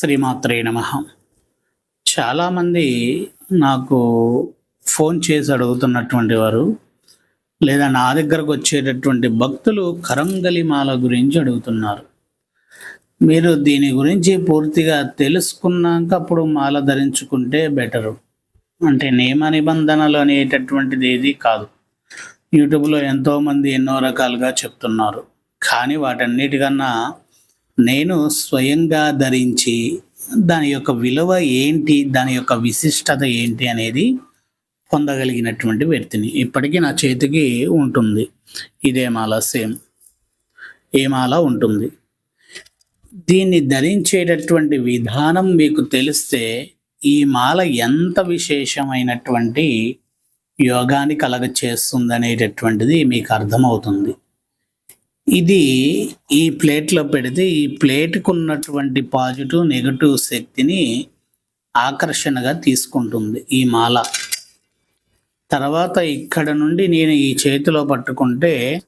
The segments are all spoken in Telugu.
శ్రీమాత్రే నమ. చాలామంది నాకు ఫోన్ చేసి అడుగుతున్నటువంటి వారు లేదా నా దగ్గరకు వచ్చేటటువంటి భక్తులు కరంగలిమాల గురించి అడుగుతున్నారు. మీరు దీని గురించి పూర్తిగా తెలుసుకున్నాక అప్పుడు మాల ధరించుకుంటే బెటరు. అంటే నియమ నిబంధనలు అనేటటువంటిది ఏది కాదు. యూట్యూబ్లో ఎంతోమంది ఎన్నో రకాలుగా చెప్తున్నారు. కానీ వాటన్నిటికన్నా నేను స్వయంగా ధరించి దాని యొక్క విలువ ఏంటి దాని యొక్క విశిష్టత ఏంటి అనేది పొందగలిగినటువంటి వ్యక్తిని ఇప్పటికీ నా చేతికి ఉంటుంది. ఇదే మాల సేమ్. ఏ మాల ఉంటుంది? దీన్ని ధరించేటటువంటి విధానం మీకు తెలిస్తే ఈ మాల ఎంత విశేషమైనటువంటి యోగాన్ని కలగ చేస్తుంది అనేటటువంటిది మీకు అర్థమవుతుంది. ఇది ఈ ప్లేట్లో పెడితే ఈ ప్లేట్కు ఉన్నటువంటి పాజిటివ్ నెగటివ్ శక్తిని ఆకర్షణగా తీసుకుంటుంది ఈ మాల. తర్వాత ఇక్కడ నుండి నేను ఈ చేతిలో పట్టుకుంటే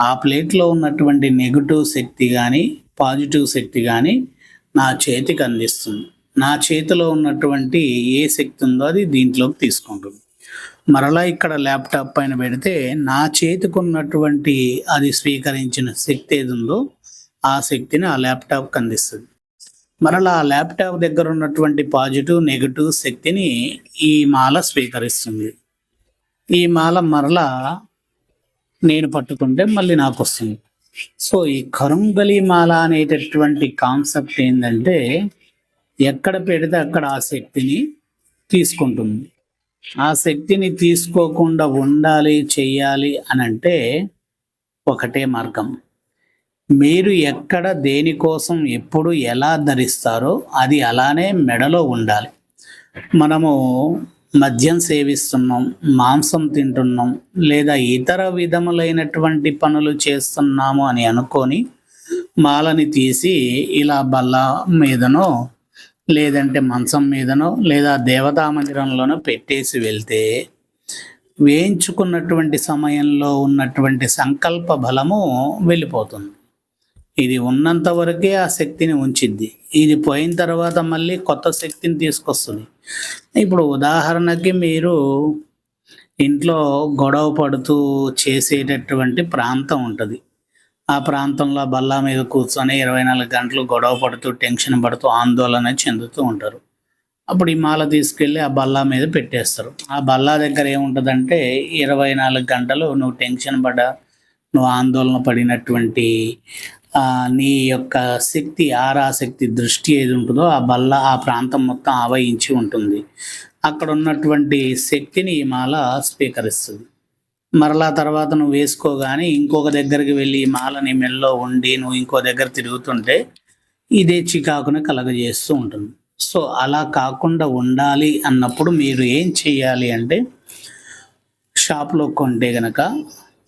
ఆ ప్లేట్లో ఉన్నటువంటి నెగటివ్ శక్తి కానీ పాజిటివ్ శక్తి కానీ నా చేతికి అందిస్తుంది. నా చేతిలో ఉన్నటువంటి ఏ శక్తి ఉందో అది దీంట్లోకి తీసుకుంటుంది. మరలా ఇక్కడ ల్యాప్టాప్ పైన పెడితే నా చేతికి ఉన్నటువంటి అది స్వీకరించిన శక్తి ఏది ఉందో ఆ శక్తిని ఆ ల్యాప్టాప్కి అందిస్తుంది. మరలా ఆ ల్యాప్టాప్ దగ్గర ఉన్నటువంటి పాజిటివ్ నెగటివ్ శక్తిని ఈ మాల స్వీకరిస్తుంది. ఈ మాల మరలా నేను పట్టుకుంటే మళ్ళీ నాకు వస్తుంది. సో ఈ కరుంగలి మాల అనేటటువంటి కాన్సెప్ట్ ఏంటంటే ఎక్కడ పెడితే అక్కడ ఆ శక్తిని తీసుకుంటుంది. ఆ శక్తిని తీసుకోకుండా ఉండాలి చెయ్యాలి అని అంటే ఒకటే మార్గం. మీరు ఎక్కడ దేనికోసం ఎప్పుడు ఎలా ధరిస్తారో అది అలానే మెడలో ఉండాలి. మనము మద్యం సేవిస్తున్నాం మాంసం తింటున్నాం లేదా ఇతర విధములైనటువంటి పనులు చేస్తున్నాము అని అనుకొని మాలని తీసి ఇలా బల్ల మీదనో లేదంటే మంచం మీదనో లేదా దేవతా మందిరంలోనో పెట్టేసి వెళ్తే వేయించుకున్నటువంటి సమయంలో ఉన్నటువంటి సంకల్ప బలము వెళ్ళిపోతుంది. ఇది ఉన్నంత వరకే ఆ శక్తిని ఉంచిద్ది ఇది పోయిన తర్వాత మళ్ళీ కొత్త శక్తిని తీసుకొస్తుంది. ఇప్పుడు ఉదాహరణకి మీరు ఇంట్లో గొడవ పడుతూ చేసేటటువంటి ప్రాంతం ఉంటుంది. ఆ ప్రాంతంలో బల్లా మీద కూర్చొని ఇరవై నాలుగు గంటలు గొడవ పడుతూ టెన్షన్ పడుతూ ఆందోళన చెందుతూ ఉంటారు. అప్పుడు ఈ మాల తీసుకెళ్ళి ఆ బల్లా మీద పెట్టేస్తారు. ఆ బల్లా దగ్గర ఏముంటుందంటే ఇరవై నాలుగు గంటలు నువ్వు టెన్షన్ పడ్డ నువ్వు ఆందోళన పడినటువంటి నీ యొక్క శక్తి ఆరాశక్తి దృష్టి ఏది ఉంటుందో ఆ బల్ల ఆ ప్రాంతం మొత్తం ఆవహించి ఉంటుంది. అక్కడ ఉన్నటువంటి శక్తిని ఈ మాల స్వీకరిస్తుంది. మరలా తర్వాత నువ్వు వేసుకోగానే ఇంకొక దగ్గరికి వెళ్ళి ఈ మాలని మెల్లో ఉండి నువ్వు ఇంకో దగ్గర తిరుగుతుంటే ఇదే చికాకుని కలగజేస్తూ ఉంటుంది. సో అలా కాకుండా ఉండాలి అన్నప్పుడు మీరు ఏం చేయాలి అంటే షాప్లో కొంటే గనక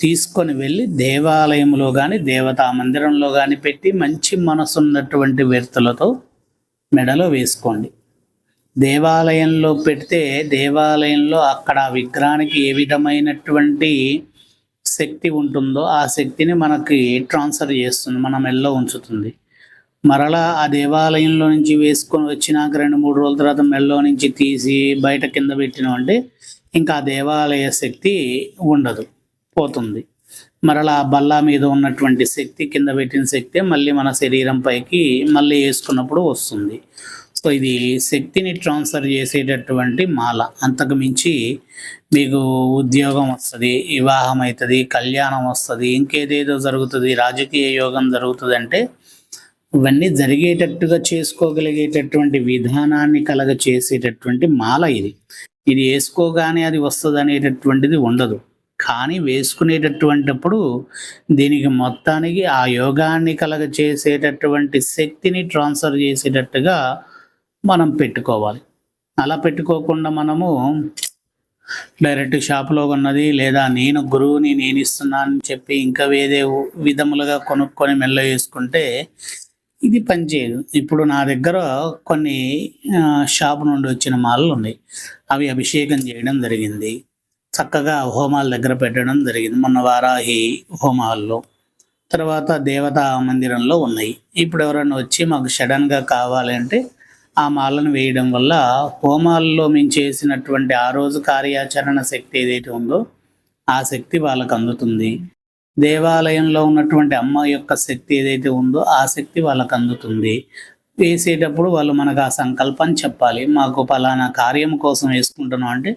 తీసుకొని వెళ్ళి దేవాలయంలో కానీ దేవతా మందిరంలో కానీ పెట్టి మంచి మనసున్నటువంటి వ్యక్తులతో మెడలో వేసుకోండి. దేవాలయంలో పెడితే దేవాలయంలో అక్కడ విగ్రహానికి ఏ విధమైనటువంటి శక్తి ఉంటుందో ఆ శక్తిని మనకి ట్రాన్స్ఫర్ చేస్తుంది మన మెల్లో ఉంచుతుంది. మరలా ఆ దేవాలయంలో నుంచి వేసుకొని వచ్చినాక రెండు మూడు రోజుల తర్వాత మెల్లో నుంచి తీసి బయట కింద పెట్టినామంటే ఇంకా ఆ దేవాలయ శక్తి ఉండదు పోతుంది. మరలా ఆ బల్లా మీద ఉన్నటువంటి శక్తి కింద పెట్టిన శక్తి మళ్ళీ మన శరీరం పైకి మళ్ళీ వేసుకున్నప్పుడు వస్తుంది. సో ఇది శక్తిని ట్రాన్స్ఫర్ చేసేటటువంటి మాల. అంతకుమించి మీకు ఉద్యోగం వస్తుంది వివాహం అవుతుంది కళ్యాణం వస్తుంది ఇంకేదేదో జరుగుతుంది రాజకీయ యోగం జరుగుతుంది అంటే ఇవన్నీ జరిగేటట్టుగా చేసుకోగలిగేటటువంటి విధానాన్ని కలగ చేసేటటువంటి మాల ఇది. ఇది వేసుకోగానే అది వస్తుంది అనేటటువంటిది ఉండదు. కానీ వేసుకునేటటువంటిప్పుడు దీనికి మొత్తానికి ఆ యోగాన్ని కలగ చేసేటటువంటి శక్తిని ట్రాన్స్ఫర్ చేసేటట్టుగా మనం పెట్టుకోవాలి. అలా పెట్టుకోకుండా మనము డైరెక్ట్ షాప్లో ఉన్నది లేదా నేను గురువుని నేను ఇస్తున్నానని చెప్పి ఇంకా వేరే విధములుగా కొనుక్కొని మెల్ల వేసుకుంటే ఇది పనిచేయదు ఇప్పుడు నా దగ్గర కొన్ని షాప్ నుండి వచ్చిన మాలలు ఉన్నాయి. అవి అభిషేకం చేయడం జరిగింది. చక్కగా హోమాల దగ్గర పెట్టడం జరిగింది. మొన్న వారాహి హోమాల్లో. తర్వాత దేవతా మందిరంలో ఉన్నాయి. ఇప్పుడు ఎవరైనా వచ్చి మాకు సడన్గా కావాలంటే ఆ మాలను వేయడం వల్ల హోమాల్లో మేము చేసినటువంటి ఆ రోజు కార్యాచరణ శక్తి ఏదైతే ఉందో ఆ శక్తి వాళ్ళకు అందుతుంది. దేవాలయంలో ఉన్నటువంటి అమ్మ యొక్క శక్తి ఏదైతే ఉందో ఆ శక్తి వాళ్ళకు అందుతుంది. వేసేటప్పుడు వాళ్ళు మనకు ఆ సంకల్పం చెప్పాలి. మాకు పలానా కార్యం కోసం వేసుకుంటున్నాం అంటే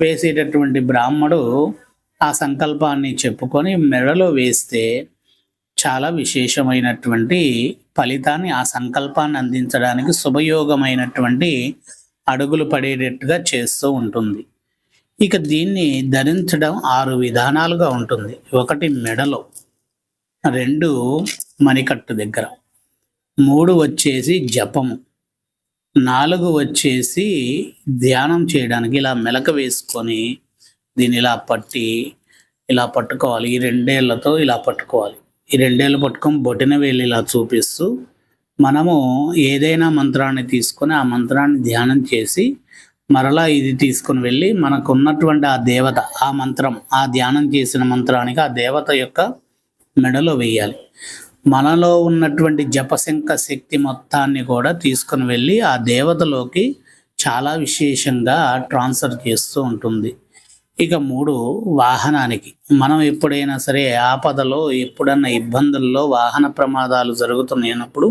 వేసేటటువంటి బ్రాహ్మడు ఆ సంకల్పాన్ని చెప్పుకొని మెడలో వేస్తే చాలా విశేషమైనటువంటి ఫలితాన్ని ఆ సంకల్పాన్ని అందించడానికి శుభయోగమైనటువంటి అడుగులు పడేటట్టుగా చేస్తూ ఉంటుంది. ఇక దీన్ని ధరించడం ఆరు విధానాలుగా ఉంటుంది. ఒకటి మెడలో రెండు మణికట్టు దగ్గర మూడు వచ్చేసి జపము నాలుగు వచ్చేసి ధ్యానం చేయడానికి ఇలా మెలక వేసుకొని దీన్ని ఇలా పట్టి ఇలా పట్టుకోవాలి. ఈ రెండేళ్ళతో ఇలా పట్టుకోవాలి. ఈ రెండేళ్ళు పట్టుకొని బొటిన వేలు ఇలా చూపిస్తూ మనము ఏదైనా మంత్రాన్ని తీసుకొని ఆ మంత్రాన్ని ధ్యానం చేసి మరలా ఇది తీసుకుని వెళ్ళి మనకు ఉన్నటువంటి ఆ దేవత ఆ మంత్రం ఆ ధ్యానం చేసిన మంత్రానికి ఆ దేవత యొక్క మెడలో వేయాలి. మనలో ఉన్నటువంటి జపశంక శక్తి మొత్తాన్ని కూడా తీసుకుని వెళ్ళి ఆ దేవతలోకి చాలా విశేషంగా ట్రాన్స్ఫర్ చేస్తూ ఉంటుంది. ఇక మూడు వాహనానికి. మనం ఎప్పుడైనా సరే ఆపదలో ఎప్పుడన్నా ఇబ్బందుల్లో వాహన ప్రమాదాలు జరుగుతున్నాయినప్పుడు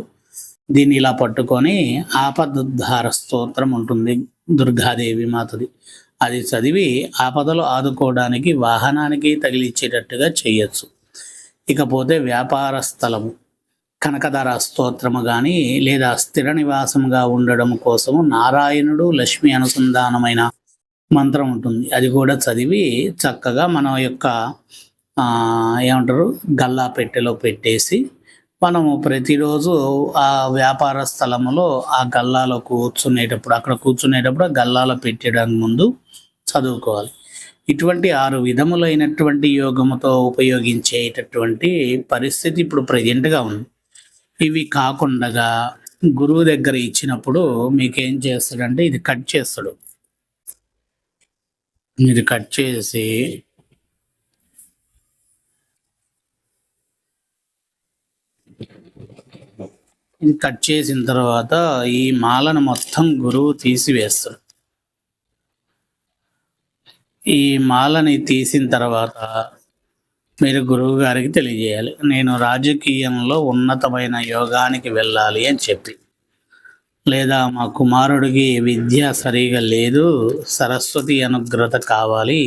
దీన్ని ఇలా పట్టుకొని ఆపదుద్ధార స్తోత్రం ఉంటుంది దుర్గాదేవి మాతది. అది చదివి ఆపదలు ఆదుకోవడానికి వాహనానికి తగిలిచ్చేటట్టుగా చేయొచ్చు. ఇకపోతే వ్యాపార స్థలము కనకధర స్తోత్రము కానీ లేదా స్థిర నివాసంగా ఉండడం కోసము నారాయణుడు లక్ష్మి అనుసంధానమైన మంత్రం ఉంటుంది. అది కూడా చదివి చక్కగా మన యొక్క ఏమంటారు గల్లా పెట్టెలో పెట్టేసి మనము ప్రతిరోజు ఆ వ్యాపార స్థలంలో ఆ గల్లాలో కూర్చునేటప్పుడు అక్కడ కూర్చునేటప్పుడు ఆ గల్లాలో పెట్టడానికి ముందు చదువుకోవాలి. ఇటువంటి ఆరు విధములైనటువంటి యోగముతో ఉపయోగించేటటువంటి పరిస్థితి ఇప్పుడు ప్రజెంట్గా ఉంది. ఇవి కాకుండా గురువు దగ్గర ఇచ్చినప్పుడు మీకు ఏం చేస్తాడంటే ఇది కట్ చేస్తాడు. ఇది కట్ చేసి కట్ చేసిన తర్వాత ఈ మాలను మొత్తం గురువు తీసివేస్తాడు. ఈ మాలని తీసిన తర్వాత మీరు గురువు గారికి తెలియజేయాలి. నేను రాజకీయంలో ఉన్నతమైన యోగానికి వెళ్ళాలి అని చెప్పి. లేదా మా కుమారుడికి విద్య సరిగా లేదు సరస్వతి అనుగ్రత కావాలి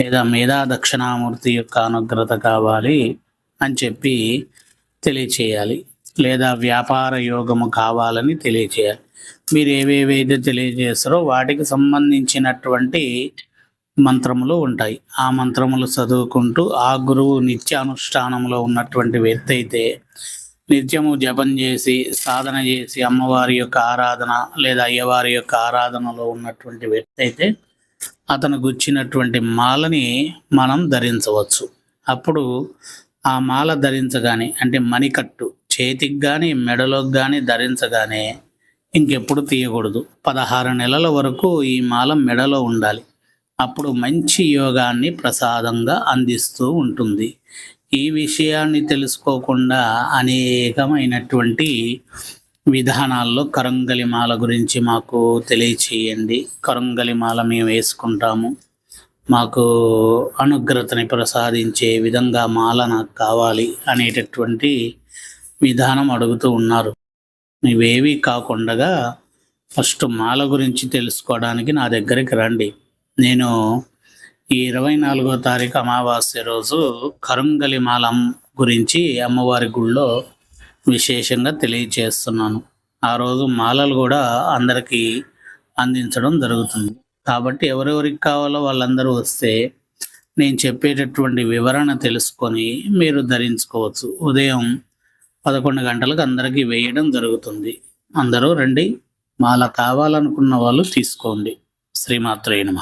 లేదా మేధా దక్షిణామూర్తి యొక్క అనుగ్రత కావాలి అని చెప్పి తెలియచేయాలి లేదా వ్యాపార యోగము కావాలని తెలియచేయాలి. మీరు ఏవేవైతే తెలియజేస్తారో వాటికి సంబంధించినటువంటి మంత్రములు ఉంటాయి. ఆ మంత్రములు చదువుకుంటూ ఆ గురువు నిత్య అనుష్ఠానంలో ఉన్నటువంటి వ్యక్తి అయితే నిత్యము జపం చేసి సాధన చేసి అమ్మవారి యొక్క ఆరాధన లేదా అయ్యవారి యొక్క ఆరాధనలో ఉన్నటువంటి వ్యక్తి అయితే అతను గుచ్చినటువంటి మాలని మనం ధరించవచ్చు. అప్పుడు ఆ మాల ధరించగానే అంటే మణికట్టు చేతికి కానీ మెడలోకి కానీ ధరించగానే ఇంకెప్పుడు తీయకూడదు. పదహారు నెలల వరకు ఈ మాల మెడలో ఉండాలి. అప్పుడు మంచి యోగాన్ని ప్రసాదంగా అందిస్తూ ఉంటుంది. ఈ విషయాన్ని తెలుసుకోకుండా అనేకమైనటువంటి విధానాల్లో కరంగలిమాల గురించి మాకు తెలియచేయండి. కరంగలిమాల మేము వేసుకుంటాము. మాకు అనుగ్రతని ప్రసాదించే విధంగా మాల నాకు కావాలి అనేటటువంటి విధానం అడుగుతూ ఉన్నారు. ఇవేవి కాకుండా ఫస్ట్ మాల గురించి తెలుసుకోవడానికి నా దగ్గరికి రండి. నేను ఈ ఇరవై నాలుగో తారీఖు అమావాస్య రోజు కరుంగలి మాలం గురించి అమ్మవారి గుళ్ళో విశేషంగా తెలియచేస్తున్నాను. ఆ రోజు మాలలు కూడా అందరికీ అందించడం జరుగుతుంది. కాబట్టి ఎవరెవరికి కావాలో వాళ్ళందరూ వస్తే నేను చెప్పేటటువంటి వివరణ తెలుసుకొని మీరు ధరించుకోవచ్చు. ఉదయం పదకొండు గంటలకు అందరికీ వేయడం జరుగుతుంది. అందరూ రండి మాల కావాలనుకున్న వాళ్ళు తీసుకోండి. శ్రీమాత్రేయ నమ.